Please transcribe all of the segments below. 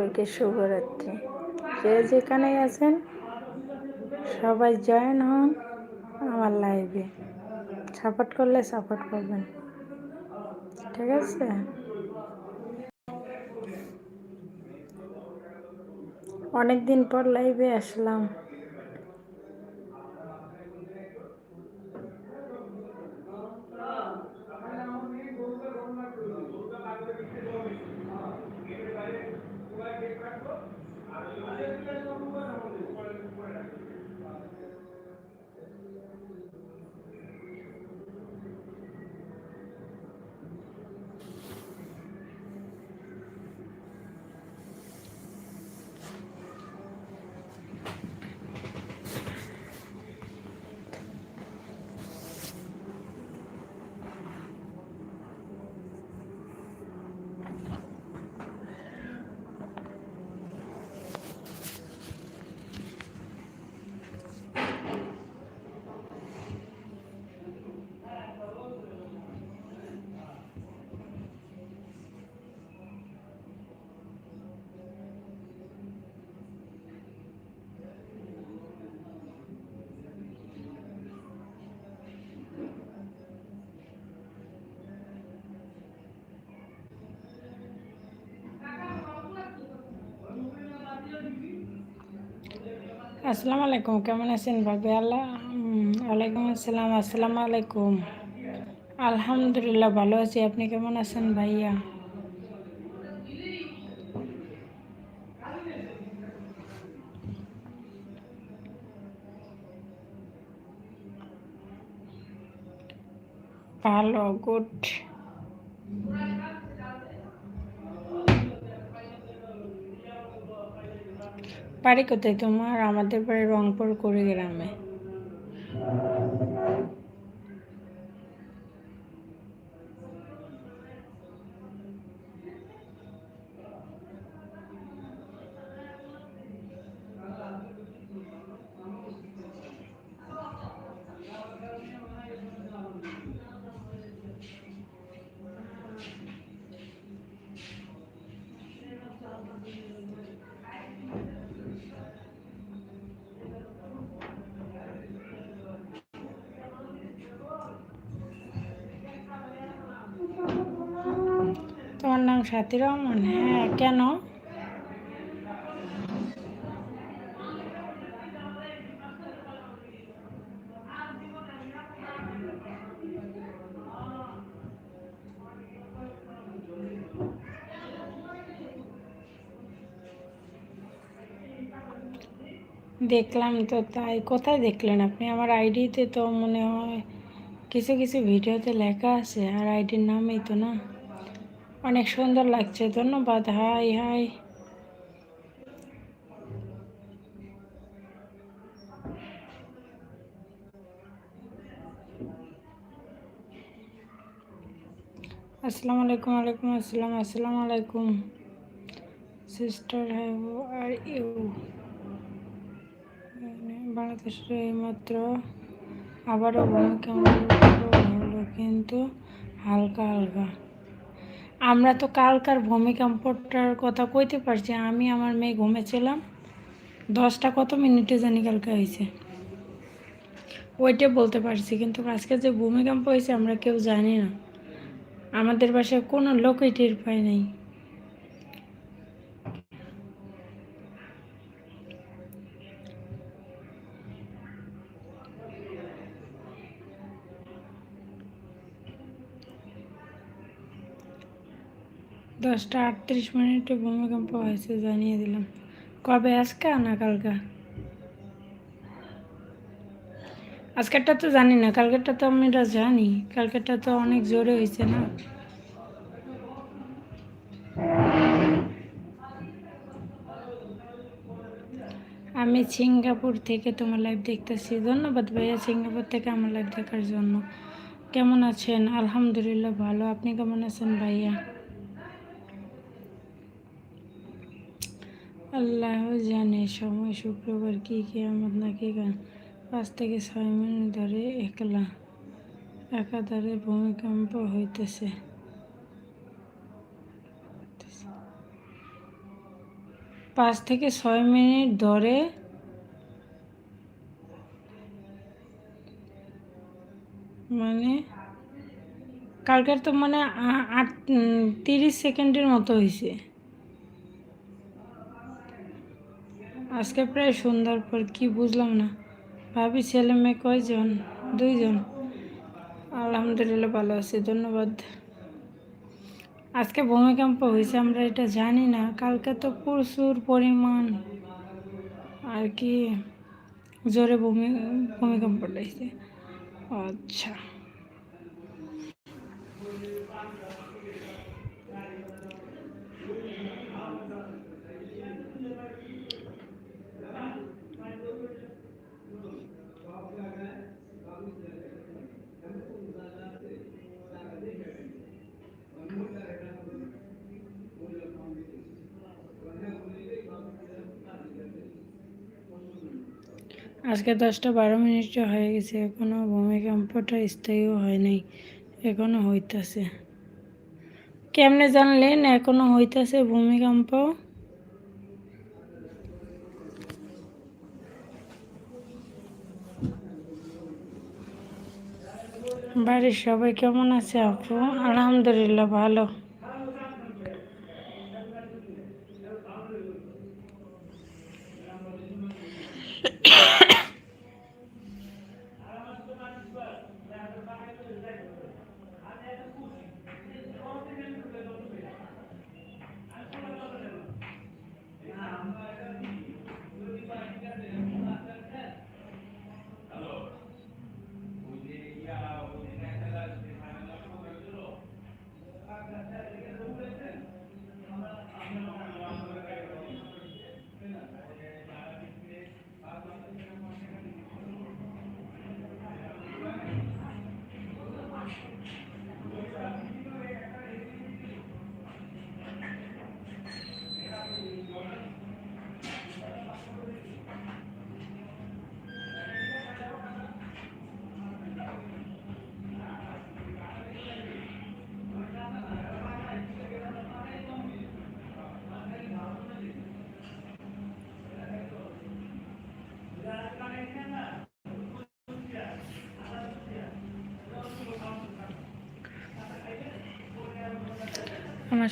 সবাইকে শুভরাত্রি। যে যেখানে আছেন, সবাই জয়েন হন আমার লাইভে। সাপোর্ট করলে সাপোর্ট করবেন। ঠিক আছে? অনেক দিন পর লাইভে আসলাম। Hallelujah. আসসালামু আলাইকুম কেমন আছেন ভাবি আল্লাহ উম, ওয়ালাইকুম আসসালাম আসসালামু আলাইকুম আলহামদুলিল্লাহ ভালো আছি আপনি কেমন আছেন ভাইয়া ভালো গুড বাড়ি কোথায়? তোমার আমাদের বাড়ি রংপুর কুড়িগ্রামে। তোমার নাম সাথী রহমান। হ্যাঁ কেন? দেখলাম তো তাই। কোথায় দেখলেন আপনি? আমার আইডিতে তো মনে হয় কিছু কিছু ভিডিওতে লেখা আছে, আর আইডির নামই তো না। অনেক সুন্দর লাগছে, ধন্যবাদ, হাই হাই। আসসালামু আলাইকুম ওয়ালাইকুম আসসালাম, আসসালামু আলাইকুম। সিস্টার হাউ আর ইউ বাংলাদেশে এইমাত্র আবারও ভূমিকম্প হলো? কিন্তু হালকা হালকা। আমরা তো কালকার ভূমিকম্পটার কথা কইতে পারছি, আমি আমার মেয়ে ঘুমেছিলাম। দশটা কত মিনিটে জানি কালকে হয়েছে। ওইটা বলতে পারছি, কিন্তু আজকে যে ভূমিকম্প হয়েছে আমরা কেউ জানি না। আমাদের বাসায় কোনো লোকই টের পায় নাই। দশটা আটত্রিশ মিনিটে ভূমিকম্প হয়েছে জানিয়ে দিলাম। কবে? আজকে না কালকা? আজকেরটা তো জানি না, কালকেরটা তো আমরা জানি। কালকেরটা তো অনেক জোরে হয়েছে না? আমি সিঙ্গাপুর থেকে তোমার লাইভ দেখতেছি। ধন্যবাদ ভাইয়া সিঙ্গাপুর থেকে আমার লাইভ দেখার জন্য। কেমন আছেন? আলহামদুলিল্লাহ ভালো। আপনি কেমন আছেন ভাইয়া? আল্লাহ জানে, সময় শুক্রবার কি কেয়ামত নাকি গান। পাঁচ থেকে ছয় মিনিট ধরে একলা, একাধারে ভূমিকম্প হইতেছে। পাঁচ থেকে ছয় মিনিট ধরে মানে কালকের তো মানে আট তিরিশ সেকেন্ডের মতো হয়েছে আজকে প্রায় সন্ধ্যার পর, কি বুঝলাম না। ভাবি, ছেলে মেয়ে কয়জন? দুইজন। আলহামদুলিল্লাহ ভালো আছি, ধন্যবাদ। আজকে ভূমিকম্প হয়েছে, আমরা এটা জানি না। কালকে তো প্রচুর পরিমাণ আর কি জোরে ভূমি, ভূমিকম্প হয়েছে আচ্ছা। আজকে দশটা বারো মিনিট হয়ে গেছে, এখনও ভূমিকম্পটা স্থায়ীও হয় নাই, এখনও হইতাছে। কেমনে জানলেন, এখনও হইতাছে ভূমিকম্প বাড়ির সবাই কেমন আছে আপু? আলহামদুলিল্লাহ, ভালো।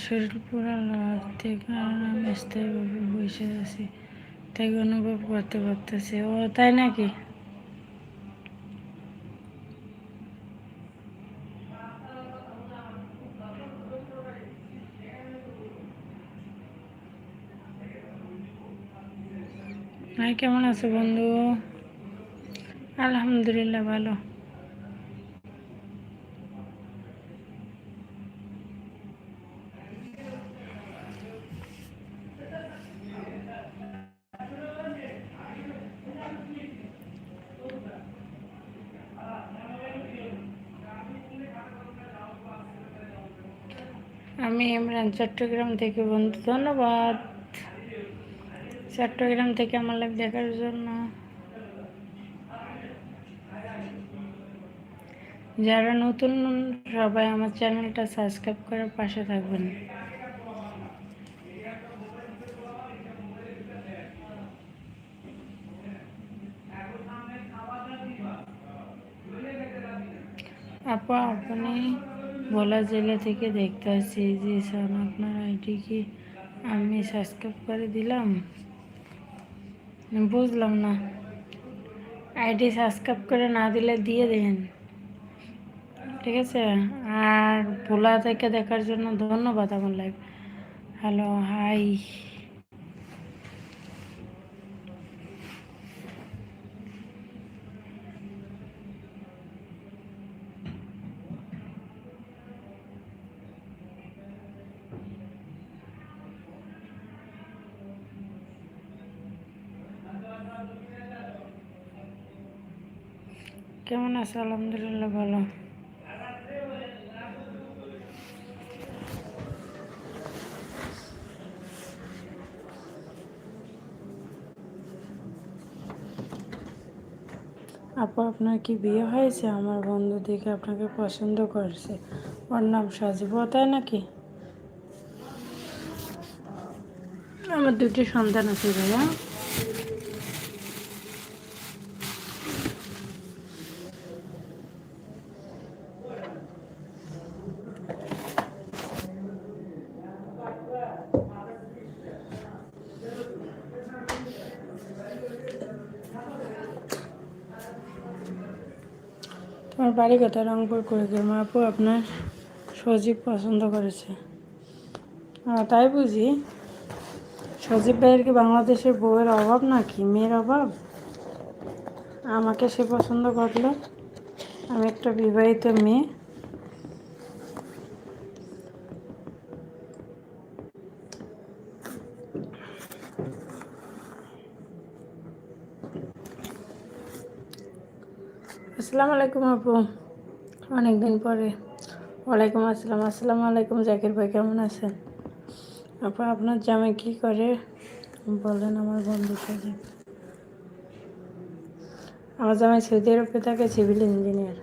শরীর পুরো লাগতে কারণ আমি স্থায়ীভাবে বসে আছি। তাই অনুভব করতে পারতেছি। ও, তাই নাকি? কেমন আছো বন্ধু? আলহামদুলিল্লাহ, ভালো। আমি ইমরান, চট্টগ্রাম থেকে বন্ধু, ধন্যবাদ। চট্টগ্রাম থেকে আমার লাইভ দেখার জন্য। যারা নতুন, সবাই আমার চ্যানেলটা সাবস্ক্রাইব করে পাশে থাকবেন। আপা, আপনি ভোলা জেলা থেকে দেখতে আসছি। যে স্যার, আপনার আইডি কি আমি সাবস্ক্রাইব করে দিলাম? বুঝলাম না। আইডি সাবস্ক্রাইব করে না দিলে দিয়ে দেন। ঠিক আছে? আর ভোলা থেকে দেখার জন্য ধন্যবাদ আমার লাইফ হ্যালো হাই কেমন আছে? আলহামদুলিল্লাহ ভালো। আপু, আপনার কি বিয়ে হয়েছে? আমার বন্ধু দেখে আপনাকে পছন্দ করছে। ওর নাম সাজিব, তাই নাকি? আমার দুটি সন্তান আছে ভাইয়া। তোমার বাড়ি কথা রংপুর করে মা আপু আপনার সজীব পছন্দ করেছে। তাই বুঝি? সজীব ভাইয়ের কি বাংলাদেশের বউয়ের অভাব নাকি? মেয়ের অভাব? আমাকে সে পছন্দ করল। আমি একটা বিবাহিত মেয়ে। আসসালামু আলাইকুম আপু। অনেকদিন পরে। ওয়ালাইকুম আসসালাম। আসসালামু আলাইকুম, জাকির ভাই, কেমন আছেন? আপু, আপনার জামাই কি করে? বলেন আমার বন্ধু সাথে আমার জামাই সৌদি আরবে থাকে, সিভিল ইঞ্জিনিয়ার।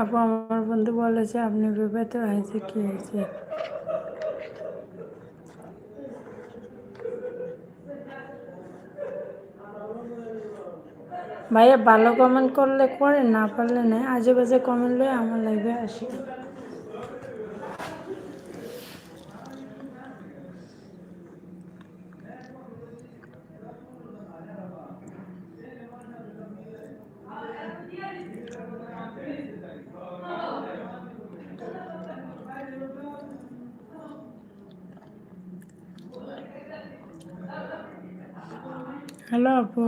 আপু, আমার বন্ধু বলেছে আপনি বিবাহিত হয়েছে, কি হয়েছে? ভাইয়া, ভালো কমেন্ট করলে, করে না পারলে না আজে বাজে কমেন্ট লয়ে আমার লাইভে আসি। হ্যালো আপু।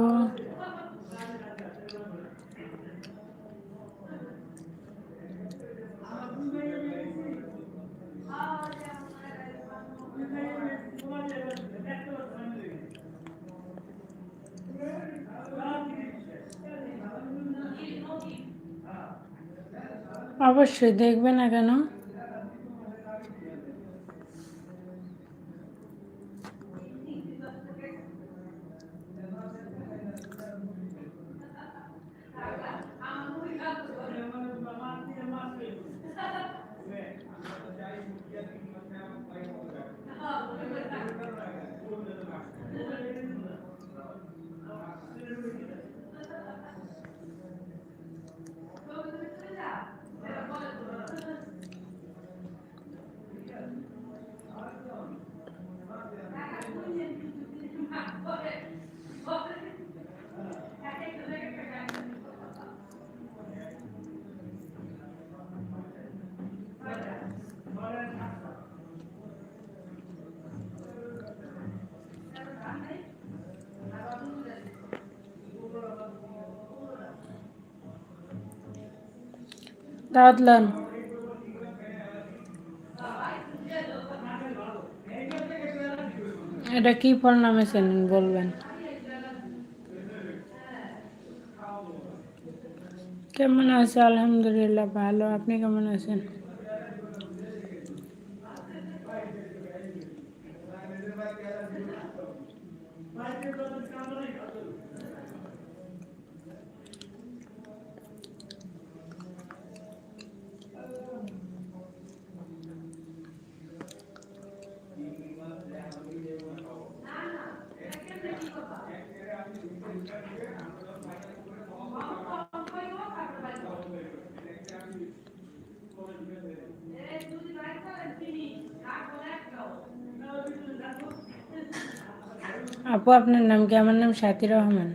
অবশ্যই দেখবে না কেন? দাওয়াত এটা কি নামে চেনেন বলবেন। কেমন আছে? আলহামদুলিল্লাহ ভালো। আপনি কেমন আছেন? আপু, আপনার নাম কি? আমার নাম সাতির রহমান।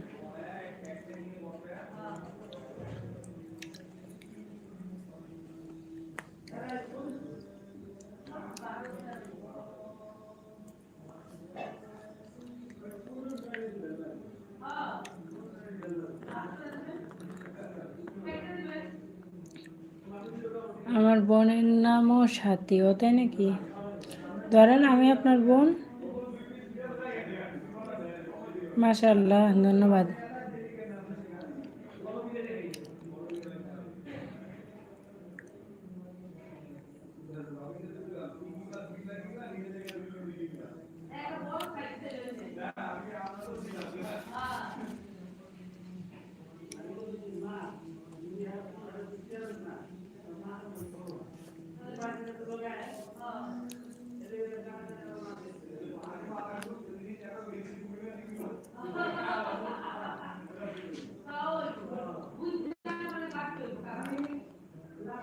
আমার বোনের নামও সাথী, ও তাই নাকি? ধরেন আমি আপনার বোন। মাশাল্লাহ ধন্যবাদ।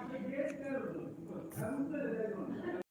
他也是那种，纯粹的那种。